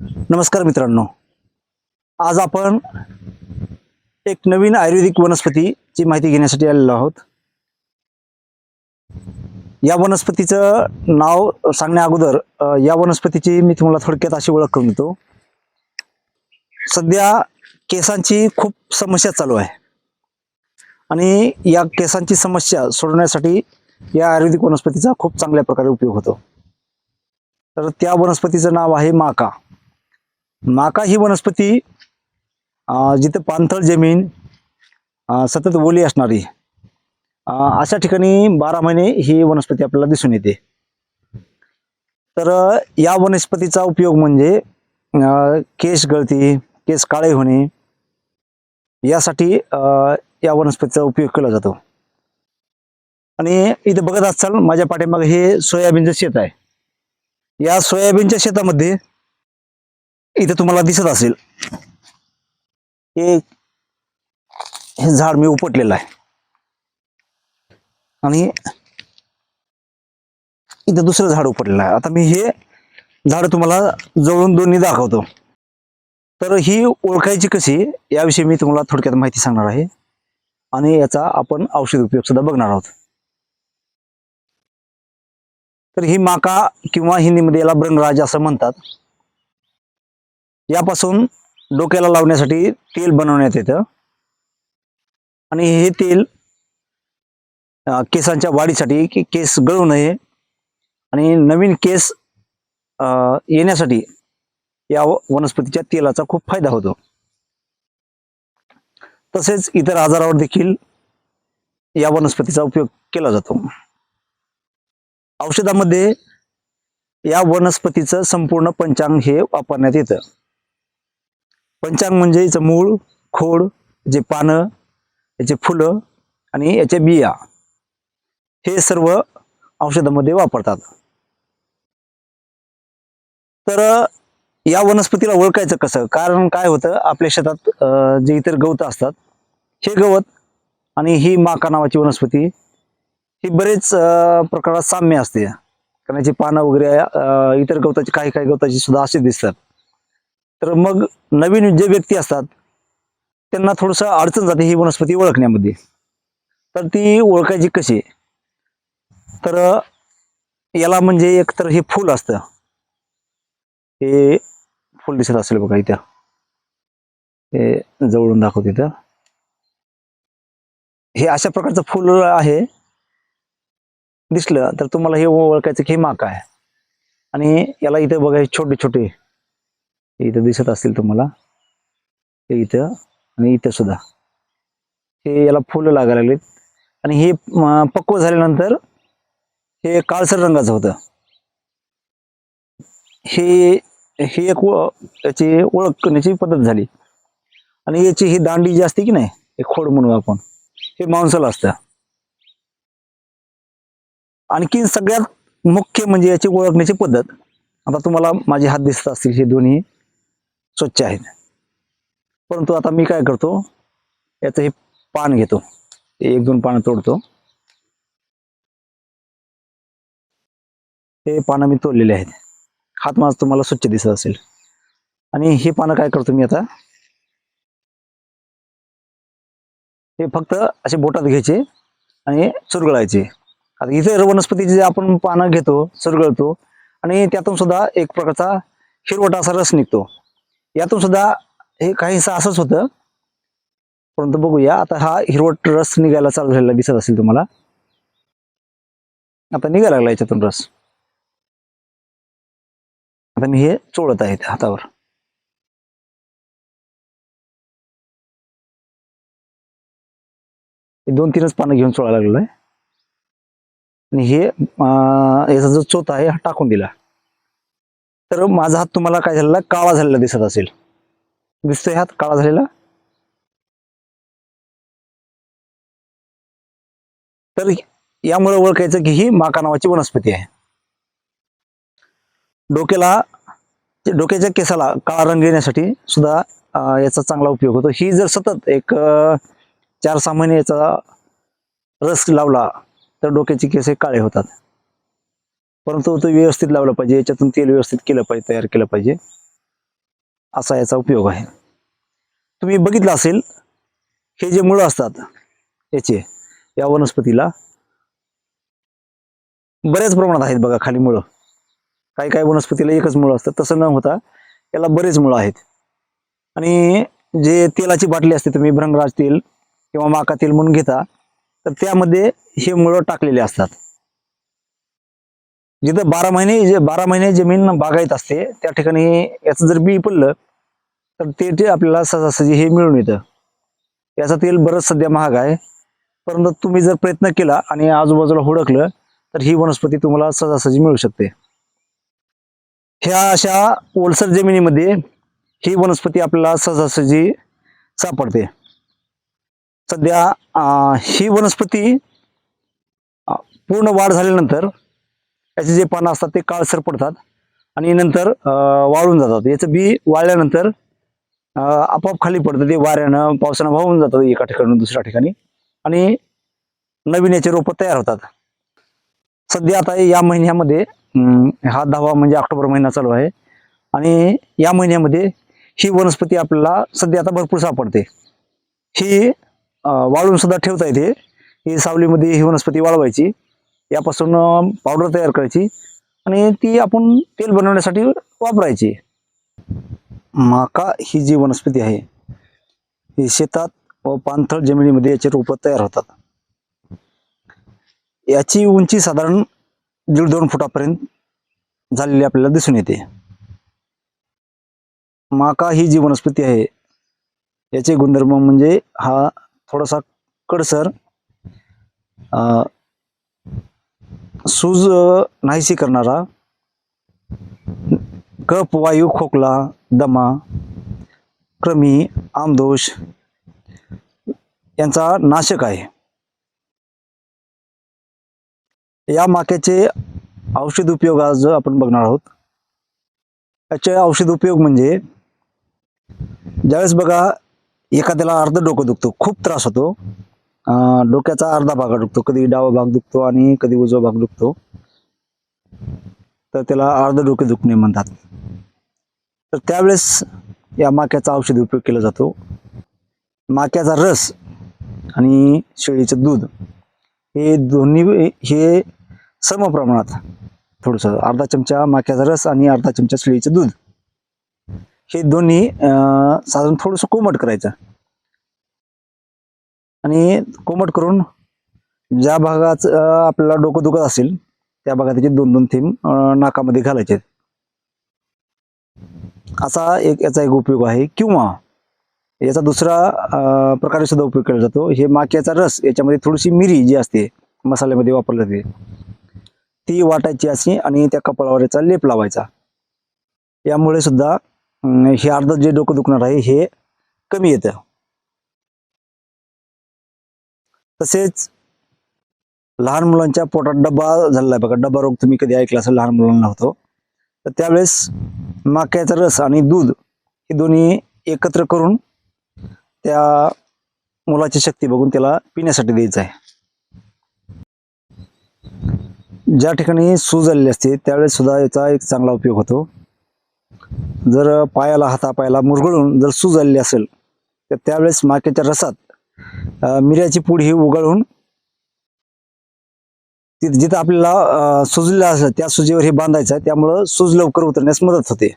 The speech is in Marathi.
नमस्कार मित्रांनो. आज आपण एक नवीन आयुर्वेदिक वनस्पतीची माहिती घेण्यासाठी आलेलो आहोत. या वनस्पतीचं नाव सांगण्या अगोदर या वनस्पतीची मी तुम्हाला थोडक्यात अशी ओळख करून देतो. सध्या केसांची खूप समस्या चालू आहे. आणि या केसांची समस्या सोडवण्यासाठी या आयुर्वेदिक वनस्पतीचा खूप चांगल्या प्रकारे उपयोग होतो. तर त्या वनस्पतीचं नाव आहे माका. माका ही वनस्पती जिथे जिथं पाणथळ जमीन सतत ओली असणारी. अशा ठिकाणी बारा महिने ही वनस्पती आपल्याला दिसून येते. तर या वनस्पतीचा उपयोग म्हणजे केस गळती केस काळे होणे यासाठी या वनस्पतीचा उपयोग केला जातो. आणि इथे बघत असाल माझ्या पाठीमागे हे सोयाबीनचं शेत आहे. या सोयाबीनच्या शेतामध्ये इथे तुम्हाला दिसत असेल. हे हे झाड मी उपटलेलं आहे. आणि इथे दुसरं झाड उपटलेलं आहे. आता मी हे झाड तुम्हाला जवळून दोन्ही दाखवतो. तर ही ओळखायची कशी याविषयी मी तुम्हाला थोडक्यात माहिती सांगणार आहे. आणि याचा आपण औषध उपयोग सुद्धा बघणार आहोत. तर ही माका किंवा हिंदीमध्ये याला ब्रंगराज असं म्हणतात. यापासून डोक्याला लावण्यासाठी तेल बनवण्यात येतं. आणि हे तेल केसांच्या वाढीसाठी की केस गळू नये. आणि नवीन केस अं, येण्यासाठी या वनस्पतीच्या तेलाचा खूप फायदा होतो. तसेच इतर आजारावर देखील या वनस्पतीचा उपयोग केला जातो. औषधामध्ये या वनस्पतीचं संपूर्ण पंचांग हे वापरण्यात येतं. पंचांग म्हणजे याचं मूळ खोड जे पानं याचे फुलं आणि याच्या बिया. हे सर्व औषधामध्ये वापरतात. तर या वनस्पतीला ओळखायचं कसं? कारण काय होतं? आपल्या शेतात जे इतर गवत असतात हे गवत आणि ही माका नावाची वनस्पती ही बरेच प्रकारात साम्य असते. कारण याची पानं वगैरे इतर गवताची काही काही गवताची सुद्धा असे दिसतात. तर मग नवीन जे व्यक्ती असतात त्यांना थोडंसं अडचण जाते ही वनस्पती ओळखण्यामध्ये. तर ती ओळखायची कशी? तर याला म्हणजे एक तर हे फूल असतं. हे फुल दिसत असेल बघा इथं. हे जवळून दाखवते इथं. हे अशा प्रकारचं फुल आहे. दिसलं तर तुम्हाला हे ओळखायचं की हे माका आहे. आणि याला इथं बघा हे छोटे छोटे इथं दिसत असतील तुम्हाला. हे इथं आणि इथं सुद्धा. हे याला फुलं लागायला लागलीत. आणि हे पक्व झाल्यानंतर हे काळसर रंगाचं होतं. हे हे एक याची ओळख करण्याची पद्धत झाली. आणि याची ही दांडी जी असते की नाही हे खोड म्हणू आपण हे मांसल असतं. आणखी सगळ्यात मुख्य म्हणजे याची ओळखण्याची पद्धत. आता तुम्हाला माझे हात दिसत असतील हे दोन्ही. स्वच्छ आहेत परंतु आता मी काय करतो याचं हे पान घेतो. एक दोन पानं तोडतो. हे पानं मी तोडलेले आहेत. हात माझा तुम्हाला स्वच्छ दिसत असेल. आणि हे पानं काय करतो मी आता हे फक्त असे बोटात घ्यायचे आणि चुरगळायचे आता इथे वनस्पतीचे जे आपण पानं घेतो चुरगळतो आणि त्यातून सुद्धा एक प्रकारचा हिरवटा असा रस निघतो. यातून सुद्धा हे काहीसं असंच होतं. परंतु बघूया आता हा हिरवट रस निघायला चालू झालेला दिसत असेल तुम्हाला. आता निघायला लागला याच्यातून रस. आता मी हे चोळत आहे त्या हातावर. हे दोन तीनच पानं घेऊन चोळायला लागलो आहे आणि हे याचा जो चोथ आहे हा टाकून दिला. तर माझा हात तुम्हाला काय झालेला? काळा झालेला दिसत असेल. दिसतोय हात काळा झालेला? तर यामुळे ओळखायचं की ही माका नावाची वनस्पती आहे. डोक्याला डोक्याच्या केसाला काळा रंग येण्यासाठी सुद्धा याचा चांगला उपयोग होतो. ही जर सतत एक चार सहा महिने याचा रस लावला तर डोक्याचे केस हे काळे होतात. परंतु तो व्यवस्थित लावला पाहिजे याच्यातून तेल व्यवस्थित केलं पाहिजे तयार केलं पाहिजे. असा याचा उपयोग आहे. तुम्ही बघितलं असेल हे जे मुळं असतात याचे या वनस्पतीला बऱ्याच प्रमाणात आहेत बघा खाली मुळं. काही काही वनस्पतीला एकच मुळं असतं तसं न होता याला बरेच मुळं आहेत. आणि जे तेलाची बाटली असते तुम्ही भ्रंगराज तेल किंवा माका तेल म्हणून घेता तर त्यामध्ये हे मुळं टाकलेले असतात. जिथं बारा महिने जे बारा महिने जमीन बागायत असते त्या ठिकाणी याचं जर बी पडलं तर ते ते आपल्याला सहजासहजी हे मिळून येतं. याचं तेल बरंच सध्या महाग आहे. परंतु तुम्ही जर प्रयत्न केला आणि आजूबाजूला हुडकलं तर ही वनस्पती तुम्हाला सहजासहजी मिळू शकते. ह्या अशा ओलसर जमिनीमध्ये ही वनस्पती आपल्याला सहजासहजी सापडते. सध्या ही वनस्पती पूर्ण वाढ झाल्यानंतर याचे जे पानं असतात ते काळसर पडतात आणि नंतर वाळून जातात. याचं बी वाळल्यानंतर आपोआप खाली पडतं. ते वाऱ्यानं पावसानं वाहून जातं एका ठिकाणी दुसऱ्या ठिकाणी आणि नवीन याचे रोपं तयार होतात. सध्या आता या महिन्यामध्ये हा दहावा म्हणजे ऑक्टोबर महिना चालू आहे आणि या महिन्यामध्ये ही वनस्पती आपल्याला सध्या आता भरपूर सापडते. ही वाळून सुद्धा ठेवता येते. ही सावलीमध्ये ही वनस्पती वाळवायची. यापासून पावडर तयार करायची आणि ती आपण तेल बनवण्यासाठी वापरायची. माका ही जी वनस्पती आहे ही शेतात व पाणथळ जमिनीमध्ये याचे रोपं तयार होतात. याची उंची साधारण दीड दोन फुटापर्यंत झालेली आपल्याला दिसून येते. माका ही जी वनस्पती आहे याचे गुणधर्म म्हणजे हा थोडासा कडसर अं, सूज नाहीशी करणारा कप वायू खोकला दमा क्रमी आमदोष यांचा नाशक आहे. या माक्याचे औषध उपयोग आज आपण बघणार आहोत. याचे औषध उपयोग म्हणजे ज्यावेळेस बघा एखाद्याला अर्ध डोकं दुखतो खूप त्रास होतो डोक्याचा अर्धा भाग दुखतो. कधी डावा भाग दुखतो आणि कधी उजवा भाग दुखतो. तर त्याला अर्ध डोके दुखणे म्हणतात. तर त्यावेळेस या माक्याचा औषधी उपयोग केला जातो. माक्याचा रस आणि शेळीचं दूध हे दोन्ही हे सम प्रमाणात थोडंसं अर्धा चमचा माक्याचा रस आणि अर्धा चमचा शेळीचं दूध. हे दोन्ही साधारण थोडंसं कोमट करायचं. आणि कोमट करून ज्या भागात आपल्याला डोकं दुखत असेल त्या भागात त्याचे दोन दोन थेंब नाकामध्ये घालायचे असा एक याचा एक उपयोग आहे. किंवा याचा दुसरा प्रकारे सुद्धा उपयोग केला जातो. हे माक्याचा रस याच्यामध्ये थोडीशी मिरी जी असते मसाल्यामध्ये वापरली जाते ती वाटायची अशी आणि त्या कपाळावर याचा लेप लावायचा. यामुळे सुद्धा हे अर्ध जे डोकं दुखणार आहे हे कमी येतं. तसेच लहान मुलांच्या पोटात डब्बा झालेला आहे बघा. डब्बा रोग तुम्ही कधी ऐकला असेल लहान मुलांना होतो. तर त्यावेळेस माक्याचा रस आणि दूध हे दोन्ही एकत्र करून त्या मुलाची शक्ती बघून त्याला पिण्यासाठी द्यायचं आहे. ज्या ठिकाणी सूज आलेली असते त्यावेळेस सुद्धा याचा एक चांगला उपयोग होतो. जर पायाला हातापायाला मुरगळून जर सूज आलेली असेल तर त्यावेळेस माक्याच्या रसात मिऱ्याची पूड ही उघडून जिथं आपल्याला अं, सुजलेलं त्या सुजीवर हे बांधायचं आहे. त्यामुळं सूज लवकर उतरण्यास मदत होते.